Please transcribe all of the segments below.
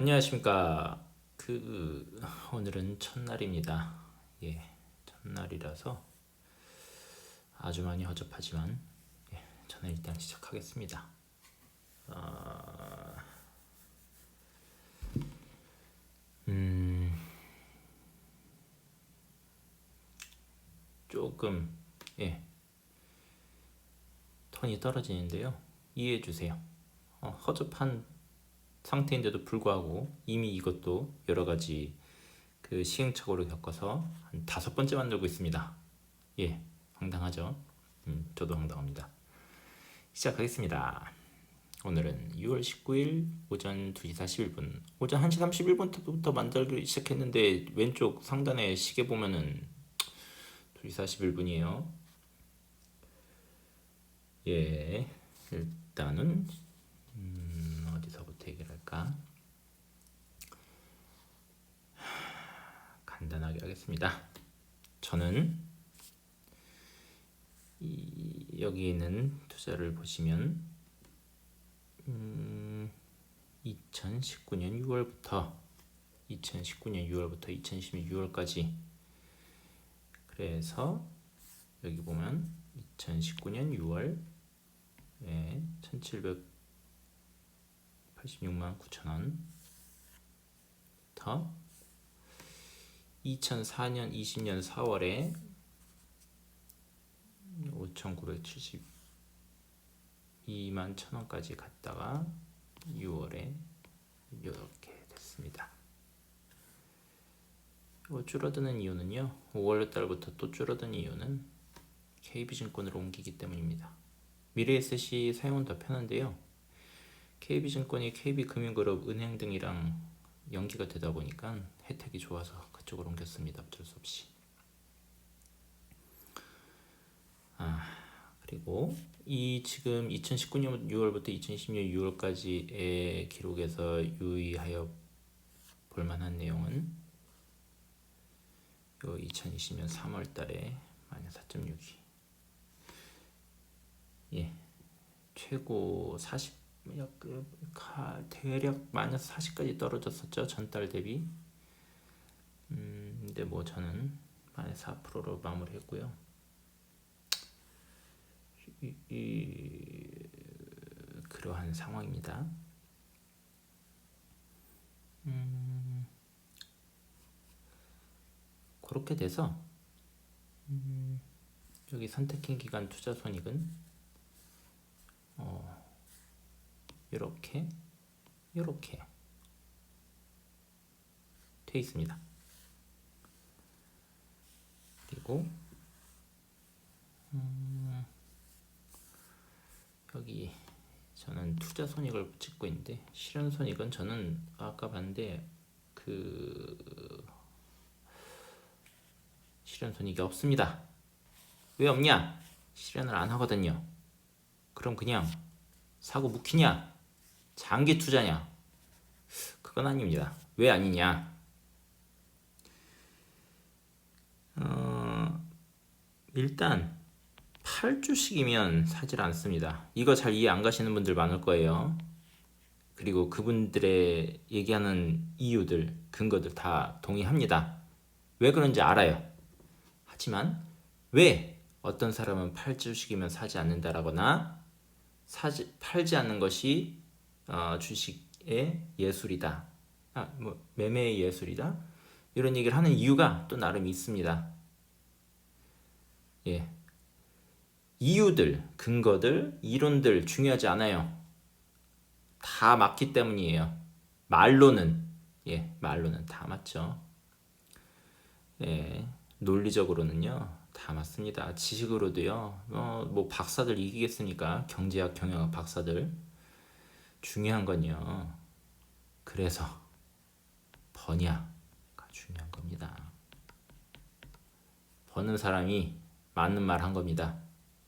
안녕하십니까. 그 오늘은 첫날입니다. 예, 첫날이라서 아주 많이 허접하지만 예, 저는 일단 시작하겠습니다. 아, 음, 조금 예 톤이 떨어지는데요. 이해해 주세요. 어, 허접한 상태인데도 불구하고 이미 이것도 여러 가지 그 시행착오를 겪어서 한 다섯 번째 만들고 있습니다. 예, 황당하죠? 음, 저도 황당합니다. 시작하겠습니다. 오늘은 6월 19일 오전 2시 41분, 오전 1시 31분부터 만들기 시작했는데 왼쪽 상단에 시계 보면은 2시 41분이에요. 예, 일단은 음, 있으니까 간단하게 하겠습니다. 저는 여기 있는 투자를 보시면 음, 2019년 6월부터 2019년 6월부터 2016 6월까지 그래서 여기 보면 2019년 6월에 1700 86만 9천원 더 2004년 20년 4월에 5,972만 천원까지 갔다가 6월에 이렇게 됐습니다. 어, 줄어드는 이유는요. 5월 달부터 또 줄어든 이유는 KB증권으로 옮기기 때문입니다. 미래에셋이 사용은 더 편한데요. KB증권이 KB금융그룹 은행 등이랑 연기가 되다 보니까 혜택이 좋아서 그쪽으로 옮겼습니다. 어쩔 수 없이. 아 그리고 이 지금 2019년 6월부터 2020년 6월까지의 기록에서 유의하여 볼 만한 내용은 요 2020년 3월 달에 마이너스 4.62 예 최고 40 약, 가- 대략 마이너스 40까지 떨어졌었죠 전달 대비. 음 근데 뭐 저는 마이너스 4%로 마무리했고요. 이, 이 그러한 상황입니다. 음 그렇게 돼서 음, 여기 선택한 기간 투자 손익은 어, 이렇게 이렇게 돼 있습니다. 그리고 음, 여기 저는 투자 손익을 찍고 있는데 실현 손익은 저는 아까 봤는데 그 실현 손익이 없습니다. 왜 없냐? 실현을 안 하거든요. 그럼 그냥 사고 묵히냐? 장기 투자냐? 그건 아닙니다. 왜 아니냐? 어, 일단 8주씩이면 사질 않습니다. 이거 잘 이해 안 가시는 분들 많을 거예요. 그리고 그분들의 얘기하는 이유들, 근거들 다 동의합니다. 왜 그런지 알아요. 하지만 왜 어떤 사람은 8주씩이면 사지 않는다라거나 사지, 팔지 않는 것이 어, 주식의 예술이다. 아, 뭐 매매의 예술이다. 이런 얘기를 하는 이유가 또 나름 있습니다. 예. 이유들, 근거들, 이론들 중요하지 않아요. 다 맞기 때문이에요. 말로는 예, 말로는 다 맞죠. 예. 논리적으로는요 다 맞습니다. 지식으로도요 어, 뭐 박사들 이기겠습니까? 경제학 경영학 박사들 중요한 건요. 그래서 버냐가 중요한 겁니다. 버는 사람이 맞는 말 한 겁니다.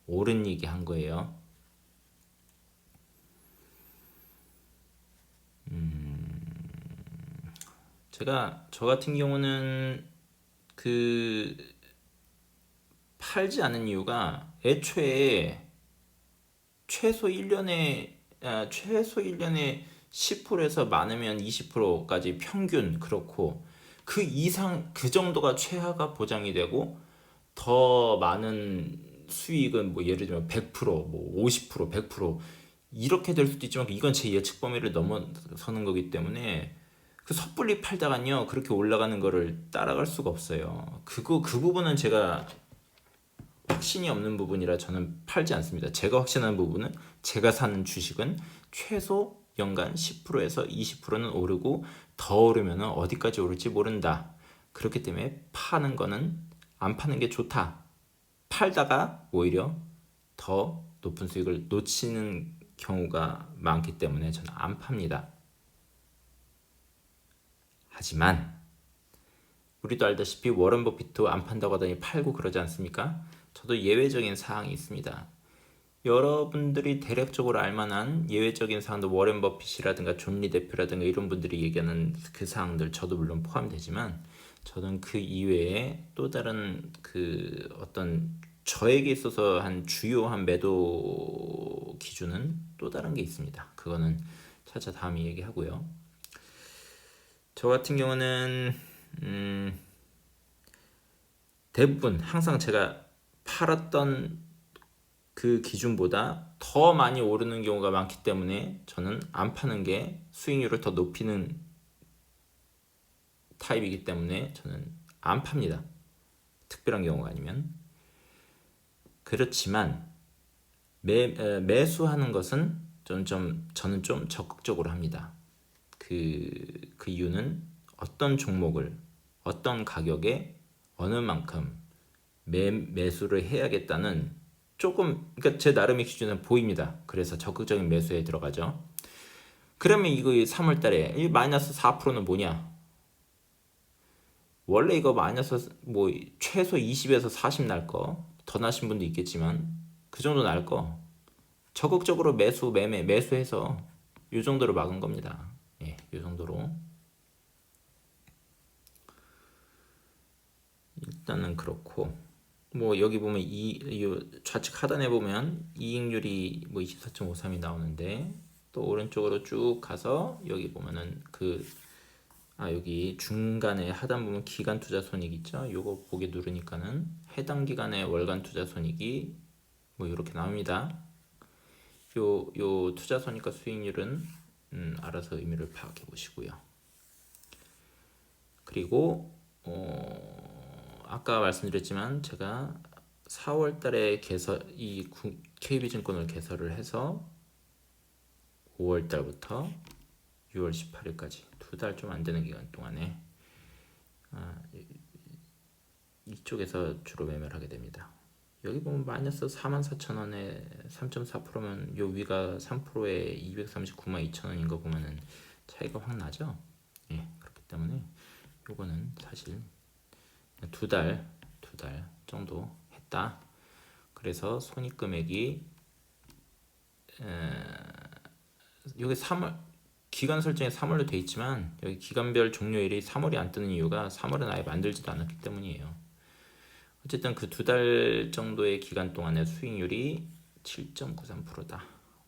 옳은 얘기 한 거예요. 음, 제가 저 같은 경우는 그 팔지 않은 이유가 애초에 최소 1년에 아, 최소 1년에 10%에서 많으면 20%까지 평균 그렇고 그 이상 그 정도가 최하가 보장이 되고 더 많은 수익은 뭐 예를 들면 100%, 뭐 50%, 100% 이렇게 될 수도 있지만 이건 제 예측 범위를 넘어서는 거기 때문에 그 섣불리 팔다간요 그렇게 올라가는 거를 따라갈 수가 없어요. 그거 그 부분은 제가 확신이 없는 부분이라 저는 팔지 않습니다. 제가 확신하는 부분은 제가 사는 주식은 최소 연간 10%에서 20%는 오르고 더 오르면 어디까지 오를지 모른다. 그렇기 때문에 파는 거는 안 파는 게 좋다. 팔다가 오히려 더 높은 수익을 놓치는 경우가 많기 때문에 저는 안 팝니다. 하지만 우리도 알다시피 워런 버핏도 안 판다고 하더니 팔고 그러지 않습니까? 저도 예외적인 사항이 있습니다. 여러분들이 대략적으로 알만한 예외적인 사항도 워렌 버핏이라든가 존리 대표라든가 이런 분들이 얘기하는 그 사항들 저도 물론 포함되지만 저는 그 이외에 또 다른 그 어떤 저에게 있어서 한 주요한 매도 기준은 또 다른 게 있습니다. 그거는 차차 다음에 얘기하고요. 저 같은 경우는 음 대부분 항상 제가 팔았던 그 기준보다 더 많이 오르는 경우가 많기 때문에 저는 안 파는 게 수익률을 더 높이는 타입이기 때문에 저는 안 팝니다. 특별한 경우가 아니면 그렇지만 매, 에, 매수하는 것은 좀, 좀 저는 좀 적극적으로 합니다. 그, 그 이유는 어떤 종목을 어떤 가격에 어느 만큼 매, 매수를 해야겠다는 조금 그러니까 제 나름의 기준은 보입니다. 그래서 적극적인 매수에 들어가죠. 그러면 이거 3월 달에 이 마이너스 4%는 뭐냐? 원래 이거 마이너스 뭐 최소 20에서 40 날 거. 더 나신 분도 있겠지만 그 정도 날 거. 적극적으로 매수 매매 매수해서 이 정도로 막은 겁니다. 예, 이 정도로. 일단은 그렇고 뭐 여기 보면 이, 이 좌측 하단에 보면 이익률이 뭐 24.53이 나오는데 또 오른쪽으로 쭉 가서 여기 보면은 그 아 여기 중간에 하단 보면 기간 투자 손익 있죠? 요거 보기 누르니까는 해당 기간의 월간 투자 손익이 뭐 이렇게 나옵니다. 요 요 투자 손익과 수익률은 음, 알아서 의미를 파악해 보시고요. 그리고 어, 아까 말씀드렸지만 제가 4월 달에 개설 이 KB증권을 개설을 해서 5월 달부터 6월 18일까지 두 달 좀 안 되는 기간 동안에 아, 이쪽에서 주로 매매를 하게 됩니다. 여기 보면 마이너스 44,000원에 3.4%면 요 위가 3%에 239만 2천원인 거 보면은 차이가 확 나죠. 예, 그렇기 때문에 요거는 사실 두 달, 두 달 정도 했다. 그래서 손익 금액이 에, 여기 3월 기간 설정에 3월로 돼 있지만 여기 기간별 종료일이 3월이 안 뜨는 이유가 3월은 아예 만들지도 않았기 때문이에요. 어쨌든 그 두 달 정도의 기간 동안의 수익률이 7.93%다.